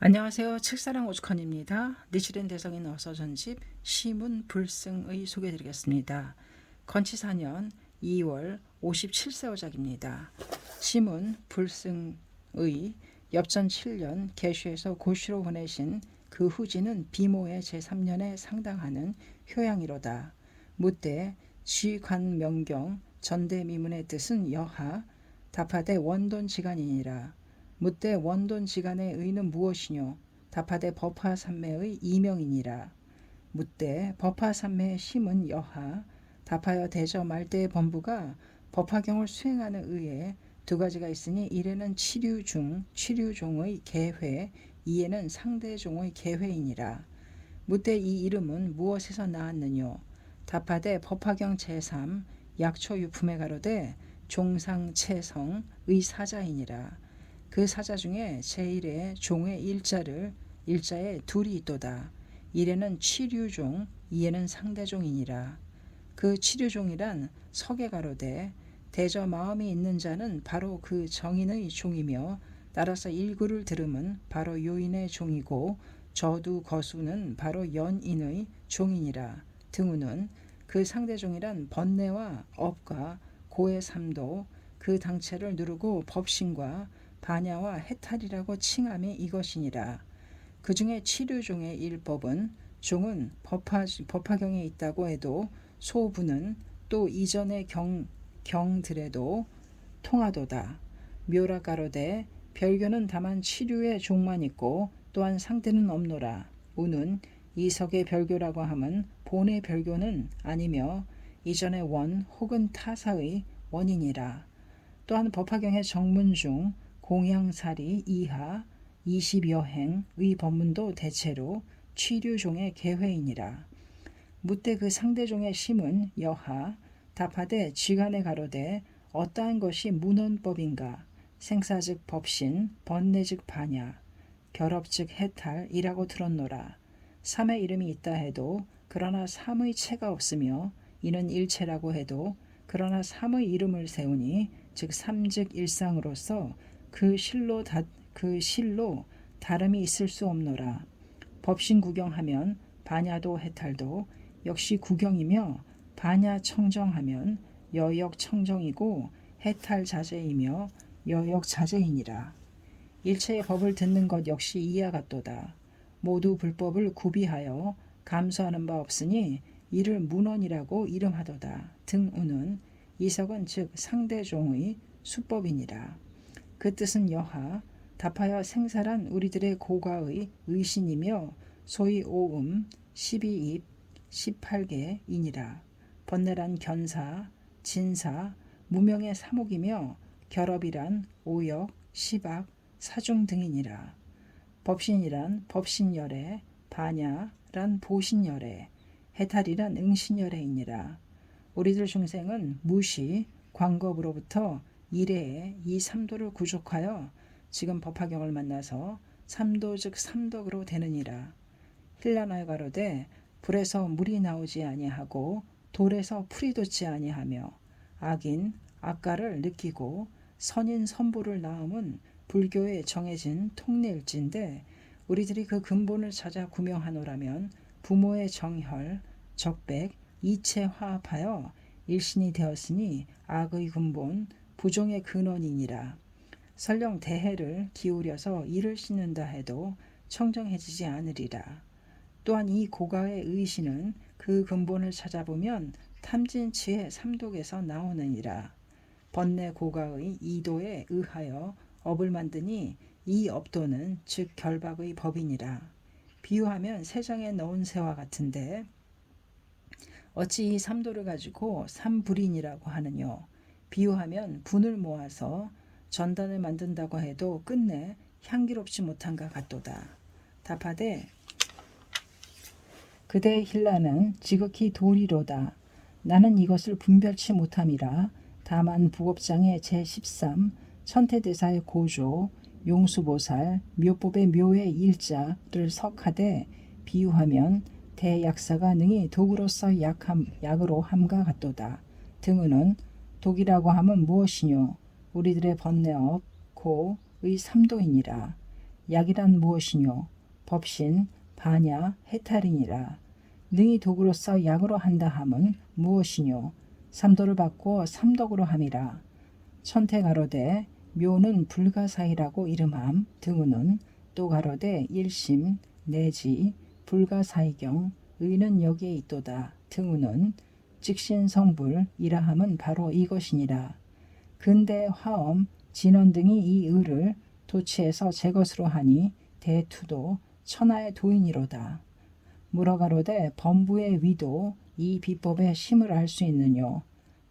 안녕하세요. 칠사랑 오죽헌입니다. 니치렌 대성인 어서 전집 시문 불승의 소개해드리겠습니다. 건치 4년 2월 57세호작입니다. 시문 불승의 엽전 7년 개슈에서 고시로 보내신 그 후지는 비모의 제3년에 상당하는 효양이로다. 무때 쥐관명경 전대미문의 뜻은 여하 답하되 원돈지간이니라. 묻되 원돈 지간의 의는 무엇이뇨? 답하되 법화삼매의 이명이니라. 묻되 법화삼매의 심은 여하. 답하여 대저 말대의 범부가 법화경을 수행하는 의에 두 가지가 있으니 이에는 치류중, 치류종의 개회, 이에는 상대종의 개회이니라. 묻되 이 이름은 무엇에서 나왔느뇨? 답하되 법화경 제3 약초 유품에 가로되 종상체성의 사자이니라. 그 사자 중에 제1의 종의 일자를 일자에 둘이 있도다. 일에는 치류종, 이에는 상대종이니라. 그 치류종이란 석에 가로되 대저 마음이 있는 자는 바로 그 정인의 종이며 따라서 일구를 들음은 바로 요인의 종이고 저두 거수는 바로 연인의 종이니라. 등우는 그 상대종이란 번뇌와 업과 고의 삼도 그 당체를 누르고 법신과 반야와 해탈이라고 칭함이 이것이니라. 그 중에 치료종의 일법은 종은 법화, 법화경에 있다고 해도 소부는 또 이전의 경, 경들에도 통하도다. 묘라가로되 별교는 다만 치료의 종만 있고 또한 상대는 없노라. 우는 이석의 별교라고 함은 본의 별교는 아니며 이전의 원 혹은 타사의 원인이라. 또한 법화경의 정문 중 공양살이 이하 20여 행의 법문도 대체로 취류종의 개회이니라. 무때 그 상대종의 심은 여하 답하되 쥐간에 가로되 어떠한 것이 문헌법인가 생사즉 법신 번뇌즉 반야 결합즉 해탈이라고 들었노라. 삼의 이름이 있다 해도 그러나 삼의 체가 없으며 이는 일체라고 해도 그러나 삼의 이름을 세우니 즉 삼즉 일상으로서 그 실로 다, 그 실로 다름이 있을 수 없노라. 법신 구경하면 반야도 해탈도 역시 구경이며 반야 청정하면 여역 청정이고 해탈 자제이며 여역 자제이니라. 일체의 법을 듣는 것 역시 이와 같도다. 모두 불법을 구비하여 감수하는 바 없으니 이를 문헌이라고 이름하도다. 등우는 이석은 즉 상대종의 수법이니라. 그 뜻은 여하 답하여 생사란 우리들의 고가의 의신이며 소위 오음 12입 18개이니라. 번뇌란 견사 진사 무명의 사목이며 결업이란 오역 시박 사중 등이니라. 법신이란 법신열애 반야란 보신열애 해탈이란 응신열애이니라. 우리들 중생은 무시 광겁으로부터 이래에 이 삼도를 구족하여 지금 법화경을 만나서 삼도즉 삼덕으로 되느니라. 힐라나에 가로되 불에서 물이 나오지 아니하고 돌에서 풀이 돋지 아니하며 악인 악가를 느끼고 선인 선보를 낳음은 불교에 정해진 통례일진데 우리들이 그 근본을 찾아 구명하노라면 부모의 정혈, 적백, 이체 화합하여 일신이 되었으니 악의 근본, 부종의 근원이니라. 설령 대해를 기울여서 이를 씻는다 해도 청정해지지 않으리라. 또한 이 고가의 의신은 그 근본을 찾아보면 탐진치의 삼독에서 나오느니라. 번뇌 고가의 이도에 의하여 업을 만드니 이 업도는 즉 결박의 법이니라. 비유하면 세상에 넣은 새와 같은데 어찌 이 삼도를 가지고 삼불인이라고 하느뇨. 비유하면 분을 모아서 전단을 만든다고 해도 끝내 향기롭지 못한가 같도다. 답하되 그대 힐라는 지극히 도리로다. 나는 이것을 분별치 못함이라. 다만 부업장의 제13 천태대사의 고조 용수보살 묘법의 묘의 일자를 석하되 비유하면 대약사가 능히 독으로서 약함, 약으로 함과 같도다. 등은은 독이라고 함은 무엇이뇨? 우리들의 번뇌업 고의 삼도이니라. 약이란 무엇이뇨? 법신 반야 해탈이니라. 능히 독으로서 약으로 한다 함은 무엇이뇨? 삼도를 바꾸어 삼덕으로 함이라. 천태 가로되 묘는 불가사이라고 이름함. 등우는 또 가로되 일심 내지 불가사이경 의는 여기에 있도다. 등우는 직신성불 이라 함은 바로 이것이니라. 근대 화엄 진원 등이 이 의를 도치에서 제 것으로 하니 대투도 천하의 도인이로다. 물어가로되 범부의 위도 이 비법의 심을 알 수 있느뇨.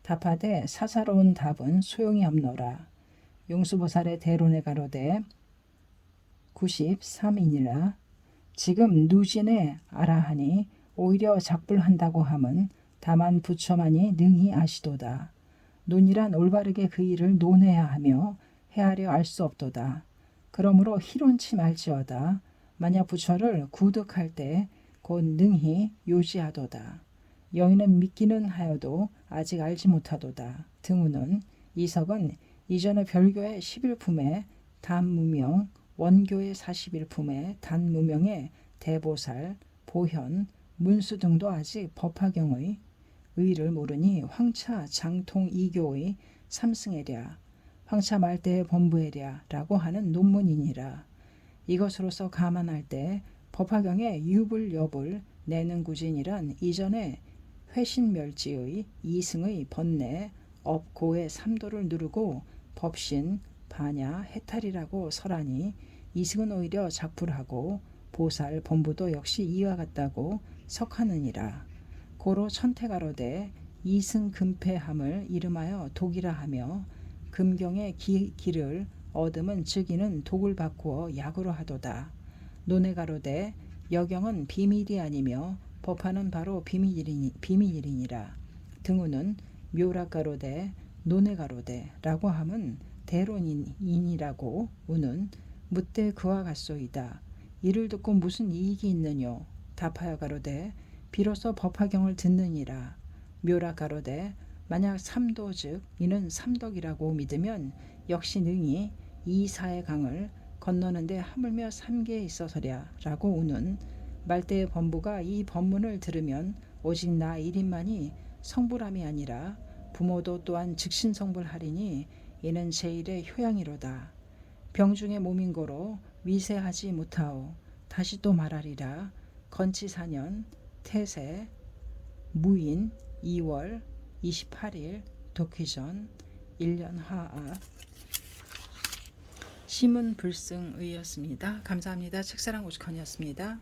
답하되 사사로운 답은 소용이 없노라. 용수보살의 대론에 가로되 93이니라. 지금 누진에 알아하니 오히려 작불한다고 함은 다만 부처만이 능히 아시도다. 논이란 올바르게 그 일을 논해야 하며 헤아려 알 수 없도다. 그러므로 희론치 말지어다. 만약 부처를 구득할 때 곧 능히 요지하도다. 여인은 믿기는 하여도 아직 알지 못하도다. 등우는 이석은 이전에 별교의 11품에 단무명, 원교의 41품에 단무명의 대보살, 보현, 문수 등도 아직 법화경의 의를 모르니 황차 장통 이교의 삼승애랴 황차 말대의 범부애랴라고 하는 논문이니라 이것으로서 감안할 때 법화경의 유불 여불 내는 구진이란 이전에 회신멸지의 이승의 번뇌 업고의 삼도를 누르고 법신 반야 해탈이라고 설하니 이승은 오히려 작불하고 보살 본부도 역시 이와 같다고 석하느니라. 고로 천태가로되 이승 금패함을 이름하여 독이라 하며 금경의 기, 기를 얻음은 즉이는 독을 바꾸어 약으로 하도다. 논해가로되 여경은 비밀이 아니며 법화는 바로 비밀이니, 비밀이니라. 등우는 묘락가로되 논해가로되라고 함은 대론인이라고 우는 묻되 그와 같소이다. 이를 듣고 무슨 이익이 있느뇨? 답하여 가로되 비로소 법화경을 듣느니라. 묘라 가로되 만약 삼도 즉 이는 삼덕이라고 믿으면 역시 능히 이사의 강을 건너는데 하물며 삼계에 있어서랴 라고 우는 말대의 범부가 이 법문을 들으면 오직 나 일인만이 성불함이 아니라 부모도 또한 즉신 성불하리니 이는 제1의 효양이로다. 병중의 몸인 거로 위세하지 못하오. 다시 또 말하리라. 건치 4년 태세 무인 2월 28일 독희전 1년 하합 심은 불승의였습니다. 감사합니다. 책사랑 오죽헌이었습니다.